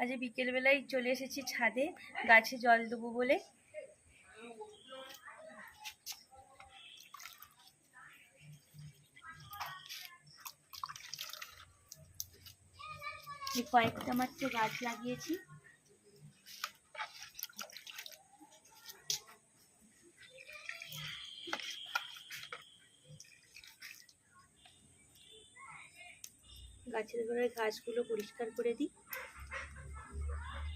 আজ বিকেলবেলায় চলে এসেছি ছাদে, গাছে জল দেবো বলে। কয়েকটা মাত্র গাছ লাগিয়েছি। গাছের গোড়ায় ঘাসগুলো পরিষ্কার করে দিই।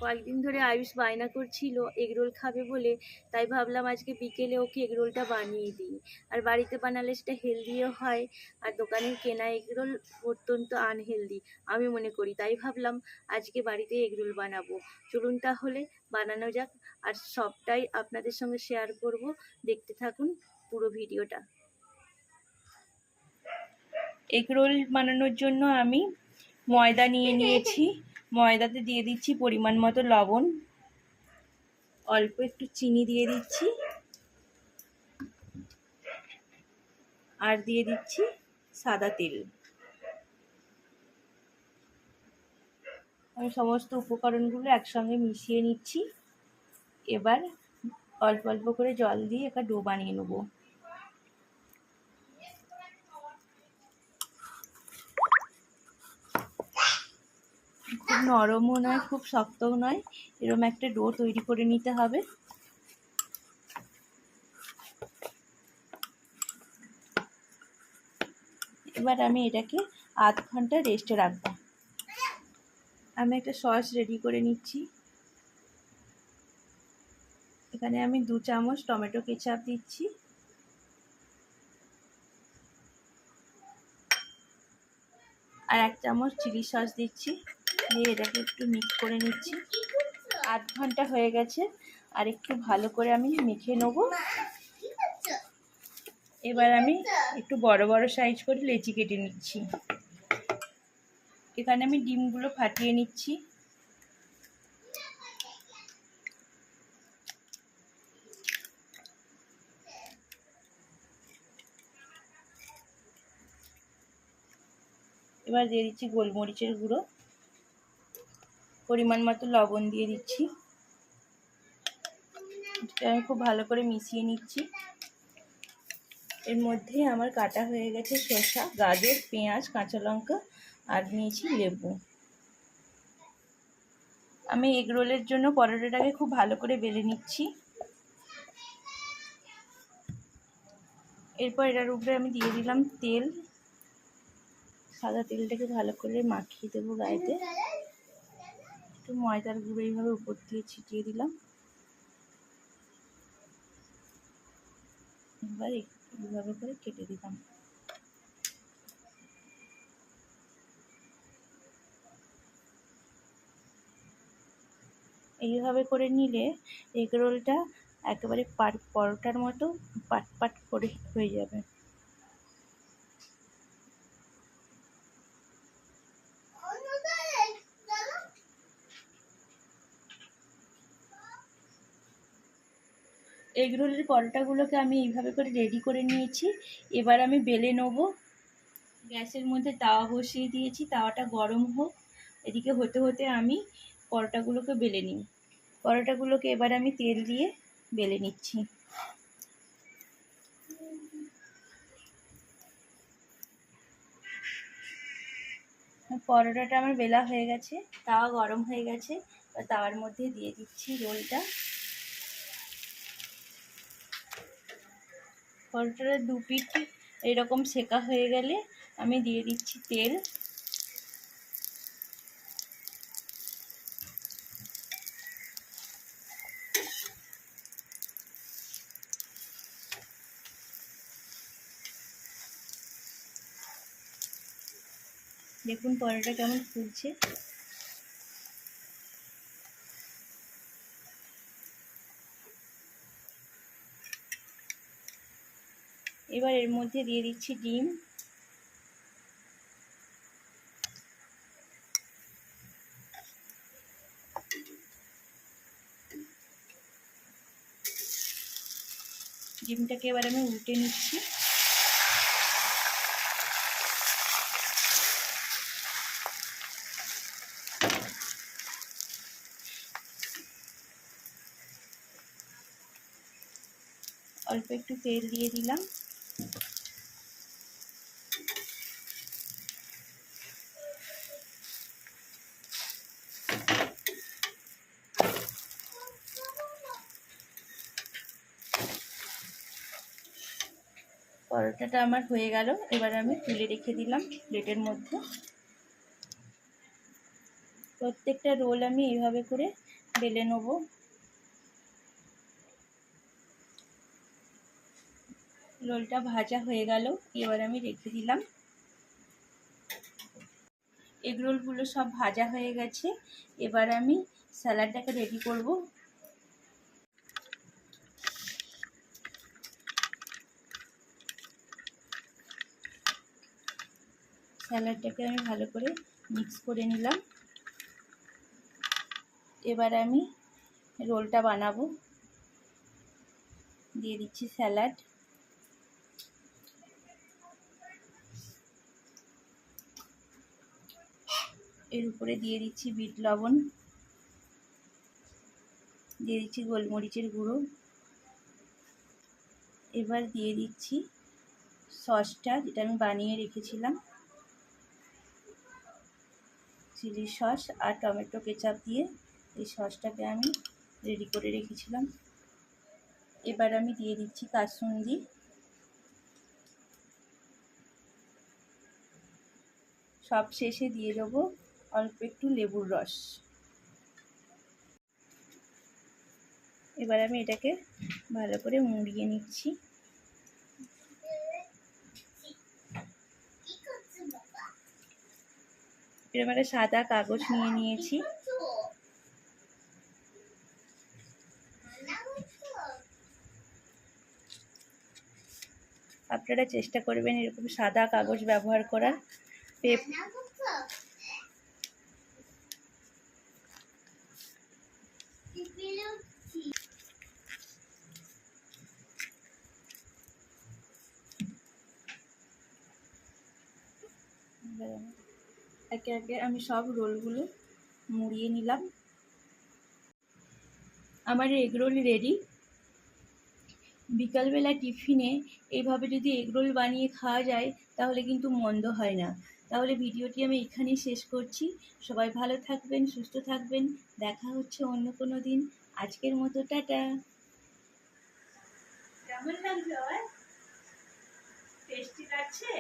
কয়েকদিন ধরে আয়ুষ বায়না করছিল এগরোল খাবে বলে। তাই ভাবলাম আজকে বিকেলে ওকে এগরোলটা বানিয়ে দিই। আর বাড়িতে বানালে সেটা হেলদিও হয়। আর দোকানের কেনা এগরোল অত্যন্ত আনহেলদি, আমি মনে করি। তাই ভাবলাম আজকে বাড়িতে এগরোল বানাবো। চলুন তাহলে, বানানো যাক। আর সবটাই আপনাদের সঙ্গে শেয়ার করব। দেখতে থাকুন পুরো ভিডিওটা। এগরোল বানানোর জন্য আমি ময়দা নিয়ে নিয়েছি। ময়দাতে দিয়ে দিচ্ছি পরিমাণ মতো লবণ। অল্প একটু চিনি দিয়ে দিচ্ছি। আর দিয়ে দিচ্ছি সাদা তেল। আমি সমস্ত উপকরণগুলো একসঙ্গে মিশিয়ে নিচ্ছি। এবার অল্প অল্প করে জল দিয়ে একটা ডো বানিয়ে নেব। খুব নরমও নয়, খুব শক্তও নয়। এরকম একটা ডো তৈরি করে নিতে হবে। এবার আমি এটাকে আধ ঘণ্টা রেস্টে রাখব। আমি একটা সস রেডি করে নিচ্ছি। এখানে আমি দু চামচ টমেটো কেচাপ দিচ্ছি। আর এক চামচ চিলি সস দিচ্ছি। দিয়ে এটাকে একটু মিক্স করে নিচ্ছি। আধ ঘণ্টা হয়ে গেছে, আর একটু ভালো করে আমি মেখে নেব। এবার আমি একটু বড় বড় সাইজ করে লেচি কেটে নিচ্ছি। এখানে আমি ডিমগুলো ফাটিয়ে নিচ্ছি। এবার দিয়ে দিচ্ছি গোলমরিচের গুঁড়ো। পরিমাণ মতো লবণ দিয়ে দিচ্ছি। আমি খুব ভালো করে মিশিয়ে নিচ্ছি। এর মধ্যে আমার কাটা হয়ে গেছে শসা, গাজর, পেঁয়াজ, কাঁচা লঙ্কা আর নিয়েছি লেবু। আমি এগ রোলের জন্য পরোটাটাকে খুব ভালো করে বেলে নিচ্ছি। এরপর এটার উপরে আমি দিয়ে দিলাম তেল। সাদা তেলটাকে ভালো করে মাখিয়ে দেবো গায়েতে। একটু ময়দার গুঁড়ো এইভাবে উপর দিয়ে ছিটিয়ে দিলাম। এবার এইভাবে করে কেটে দিলাম। এইভাবে করে নিলে এগরোলটা একেবারে পাট পরোটার মতো পাট পাট করে হয়ে যাবে। এগ রোলের পরোটাগুলোকে আমি এইভাবে করে রেডি করে নিয়েছি। এবার আমি বেলে নেব। গ্যাসের মধ্যে তাওয়া বসিয়ে দিয়েছি। তাওয়াটা গরম হোক, এদিকে হতে হতে আমি পরোটাগুলোকে বেলে নিই। পরোটাগুলোকে এবার আমি তেল দিয়ে বেলে নিচ্ছি। পরোটাটা আমার বেলা হয়ে গেছে, তাওয়া গরম হয়ে গেছে তাওয়ার মধ্যে দিয়ে দিচ্ছি রোলটা। পরোটাটা দু পিঠ এরকম সেকা হয়ে গেলে আমি দিয়ে দিচ্ছি তেল। দেখুন পরোটা কেমন ফুলছে এবার এর মধ্যে দিয়ে দিচ্ছি ডিম। ডিমটাকে এবার আমি উল্টে নিচ্ছি। অল্প একটু তেল দিয়ে দিলাম। পরোটাটা আমার হয়ে গেল। এবার আমি তুলে রেখে দিলাম প্লেটের মধ্যে। প্রত্যেকটা রোল আমি এইভাবে করে বেলে নেব। রোলটা ভাজা হয়ে গেল, এবার আমি রেখে দিলাম। এগ রোলগুলো সব ভাজা হয়ে গেছে। এবার আমি স্যালাডটাকে রেডি করব। স্যালাডটাকে আমি ভালো করে মিক্স করে নিলাম। এবার আমি রোলটা বানাবো। দিয়ে দিচ্ছি স্যালাড। এর উপরে দিয়ে দিচ্ছি বিট লবণ। দিয়ে দিচ্ছি গোলমরিচের গুঁড়ো। এবার দিয়ে দিচ্ছি সসটা যেটা আমি বানিয়ে রেখেছিলাম। চিলি সস আর টমেটো কেচাপ দিয়ে এই সসটাকে আমি রেডি করে রেখেছিলাম। এবার আমি দিয়ে দিচ্ছি কাসুন্দি। সব শেষে দিয়ে দেবো অল্প একটু লেবুর রস। এবার আমি এটাকে ভালো করে মুড়িয়ে নিচ্ছি। এরকম একটা সাদা কাগজ নিয়ে নিয়েছি। আপনারা চেষ্টা করবেন এরকম সাদা কাগজ ব্যবহার করার। পেপ একে একে আমি সব রোলগুলো মুড়িয়ে নিলাম। আমার এগরোল রেডি বিকালবেলা টিফিনে এইভাবে যদি এগরোল বানিয়ে খাওয়া যায়, তাহলে কিন্তু মন্দ হয় না। তাহলে ভিডিওটি আমি এখানেই শেষ করছি। সবাই ভালো থাকবেন, সুস্থ থাকবেন। দেখা হচ্ছে অন্য কোনো দিন। আজকের মতো টাটা। কেমন লাগছে টেস্টি লাগছে?